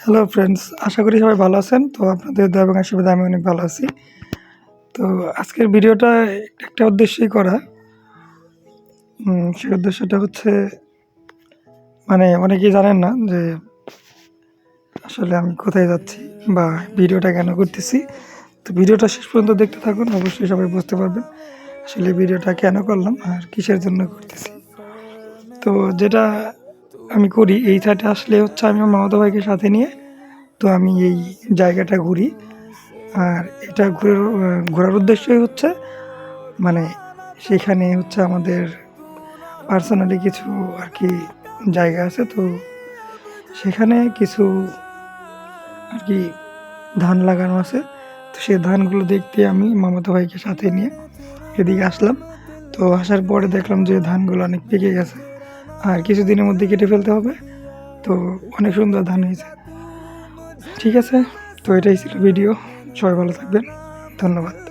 Hello friends আশা করি সবাই ভালো আছেন। তো আপনাদের দয়া এবং আশীর্বাদে আমি অনেক ভালো আছি। তো আজকের ভিডিওটা একটা উদ্দেশ্যেই করা। সেই উদ্দেশ্যটা হচ্ছে মানে অনেকেই জানেন না যে আসলে আমি কোথায় যাচ্ছি বা ভিডিওটা কেন করতেছি। তো ভিডিওটা শেষ পর্যন্ত দেখতে থাকুন, অবশ্যই সবাই বুঝতে পারবেন আসলে ভিডিওটা কেন করলাম আর কিসের জন্য করতেছি। তো যেটা আমি করি। এই সাইডে আসলে হচ্ছে আমি আমার মামাতো ভাইকে সাথে নিয়ে তো আমি এই জায়গাটা ঘুরি। আর এটা ঘুরে ঘোরার উদ্দেশ্যই হচ্ছে মানে সেখানে হচ্ছে আমাদের পার্সোনালি কিছু আর কি জায়গা আছে তো সেখানে কিছু আর কি ধান লাগানো আছে। তো সেই ধানগুলো দেখতে আমি মামাতো ভাইকে সাথে নিয়ে এদিকে আসলাম। তো আসার পরে দেখলাম যে ধানগুলো অনেক পেকে গেছে। আর কিছুদিনের মধ্যে কেটে ফেলতে হবে। তো অনেক সুন্দর ধান হয়েছে। ঠিক আছে, তো এটাই ছিল ভিডিও সবাই ভালো থাকবেন। ধন্যবাদ।